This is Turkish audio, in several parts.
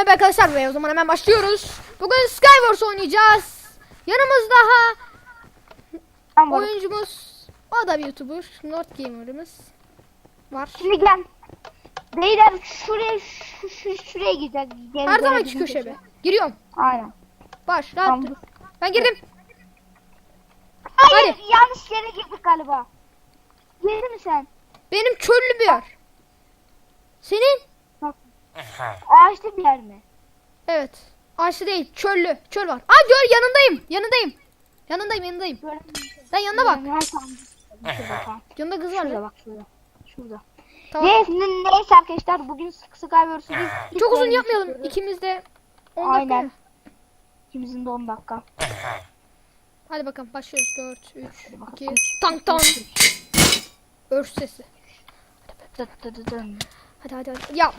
merhaba arkadaşlar ve o zaman hemen başlıyoruz. Bugün Skywars oynayacağız. Yanımızda ha Ben varım. oyuncumuz o da bir YouTuber North Gamer'ımız var. Şimdi gel. Beyler şuraya şu, şu, şuraya gideceğiz. Gel, Her zamanki bizim köşe be. Giriyorum. Aynen. Baş Tamam. rahat. Ben girdim. Hayır Hadi. yanlış yere girdik galiba. Girdin mi sen? Benim çöllü bir yer. Senin? Ağaçlı bir yer mi? Evet. Ağaçlı değil çöllü. Çöl var. Aa gör yanındayım. Yanındayım. Yanındayım yanındayım. Sen yanına bak. Her. Yanında kız var. Şurada lan. bak şurada. Şurada. Tamam. Neyse, ne- neyse arkadaşlar bugün sık sık Skyverse'ü biz Çok uzun biz yapmayalım. İkimiz de 10 dakika. Aynen. İkimizin de 10 dakika. Hadi bakalım başlıyoruz. 4, 3, Hadi bakalım. 2, tank tank. Örs sesi. Hadi hadi hadi. Ya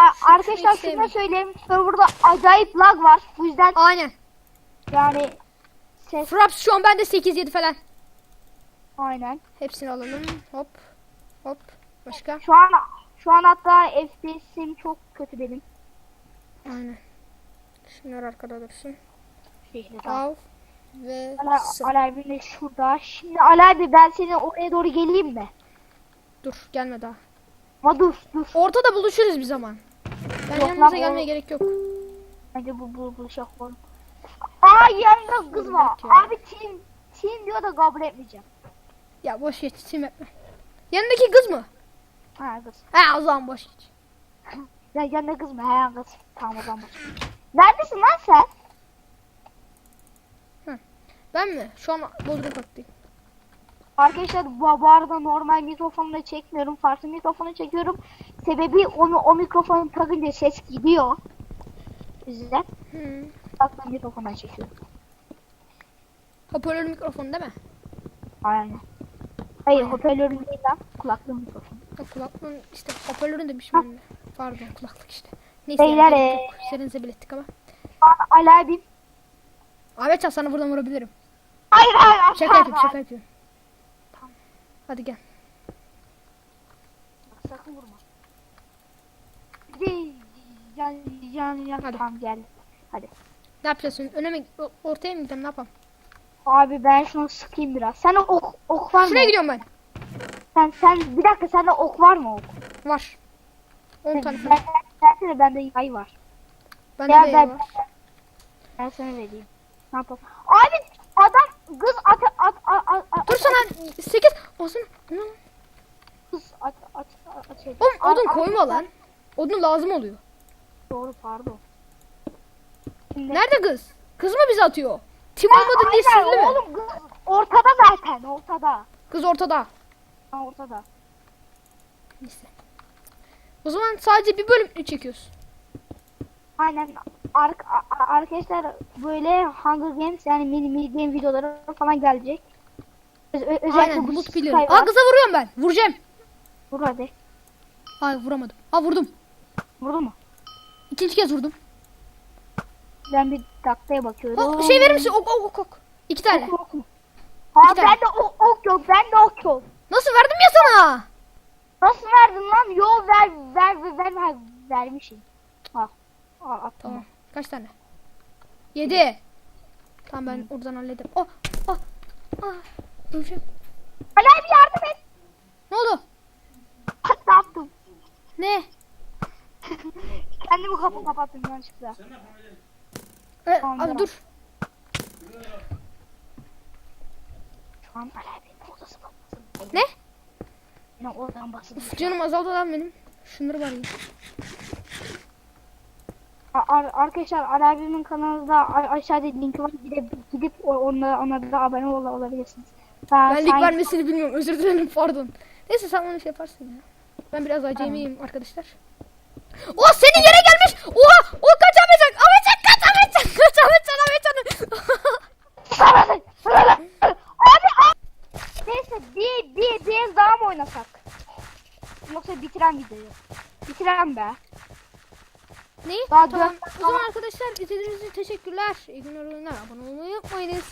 A- Arkadaşlar şunu da söyleyeyim. Serverda acayip lag var. Bu yüzden aynen. yani ses Fraps şu an bende 8 7 falan. aynen. Hepsini alalım. Hop. Hop. Başka? Şu an şu an hatta FPS'im çok kötü benim. Aynen. Şunlar arkada dursun. Tamam. Av ve Ala, sı- Alay de şurada. Şimdi Alay abi ben senin oraya doğru geleyim mi? Dur gelme daha. Ma dur dur. Ortada buluşuruz bir zaman. Ben Yok yanınıza gelmeye gerek yok. Bence bu bu bu şey var. Aa yanında kız var. Abi team team diyor da kabul etmeyeceğim. Ya boş geç. Sim etme. Yanındaki kız mı? Ha kız. Ha o zaman boş geç. Ya yanında kız mı? He kız. Tamam o zaman. Neredesin lan sen? Ben mi? Şu an Bodrum Park'tayım. Arkadaşlar bu, bu arada normal mikrofonla çekmiyorum. Farklı mikrofonu çekiyorum. Sebebi onu o mikrofonu takınca ses gidiyor. O yüzden Hı. farklı mikrofonla çekiyorum. Hoparlör mikrofon değil mi? Aynen. Hayır hoparlörüm değil lan. Kulaklığı mikrofon. Ha, kulaklığın işte hoparlörün demişim ben de. Pardon kulaklık işte. Neyse Beyler, yani, e- yok. Serinize bilettik ama. Ali abim. Ahmet Can sana buradan vurabilirim. Hayır hayır. hayır, Şaka hayır. şaka yapıyorum. Hadi gel. Sakın vurma. Yan yan yan. Hadi. Tamam gel. Hadi. Ne yapacaksın? Öne mi? Ortaya mı gidelim? Ne yapalım? Abi ben şunu sıkayım biraz. Sen ok ok var mı? Şuraya gidiyorum ben. Sen sen bir dakika sende ok var mı ok? Var. 10 tane Ben, falan. versene bende yay var. Bende Ya de ben- var. Ben sana vereyim. Ne yapalım? Abi adam kız at at at at at Dur sana 8 olsun. Ne lan? kız at at at, at şey. Oğlum At- odun at- koyma lan. Odun lazım oluyor. Doğru pardon. Şimdi Nerede kız? Kız mı bizi atıyor? Tim olmadı diye sinirli mi? Oğlum kız ortada zaten ortada. Kız ortada. Ha, ortada. Neyse. O zaman sadece bir bölüm çekiyoruz. Aynen ar- arkadaşlar böyle Hunger Games yani mini mini game videoları falan gelecek. Öz- özellikle Aynen bu multiplayer. Skype Aa kıza vuruyorum ben. Vuracağım. Vur hadi. Ay vuramadım. Aa vurdum. Vurdu mu? İkinci kez vurdum. Ben bir dakikaya bakıyorum. Aa, şey verir misin? Ok ok ok ok. İki tane. Ok, ok. Ha İki tane. bende ok, ok yok. Bende ok yok. Nasıl verdim ya sana? Nasıl verdin lan? Yo ver ver ver ver, ver vermişim. Al. Al attım. Tamam. Kaç tane? Yedi. Tamam ben oradan hallederim. Oh. Oh. Ah. Öleceğim. Ali abi yardım et. Ne oldu? ne yaptım? Ne? Kendimi kapı kapattım yanlışlıkla. Tamam, abi dur. Şu an Ali abi odası kapatın. Ne? Yine oradan basın. Canım azaldı lan benim. Şunları ya. Ar- arkadaşlar Ali abimin kanalında aşağıda linki var. Gidip gidip onlara ona da abone ol olabilirsiniz. Ben, Ben lig vermesini bilmiyorum. Özür dilerim pardon. Neyse sen onu şey yaparsın ya. Ben biraz acemiyim arkadaşlar. O senin yere gelmiş. Oha! O kaç Ahmetcan? Ahmetcan kaç Ahmetcan? Kaç Ahmetcan Ahmetcan? abi abi. Neyse bir bir bir daha mı oynasak? Yoksa bitiren videoyu. Bitiren be. Neyi? Daha Tamam. dört- O zaman arkadaşlar izlediğiniz için teşekkürler. İyi günler oyunlar. Abone olmayı unutmayınız.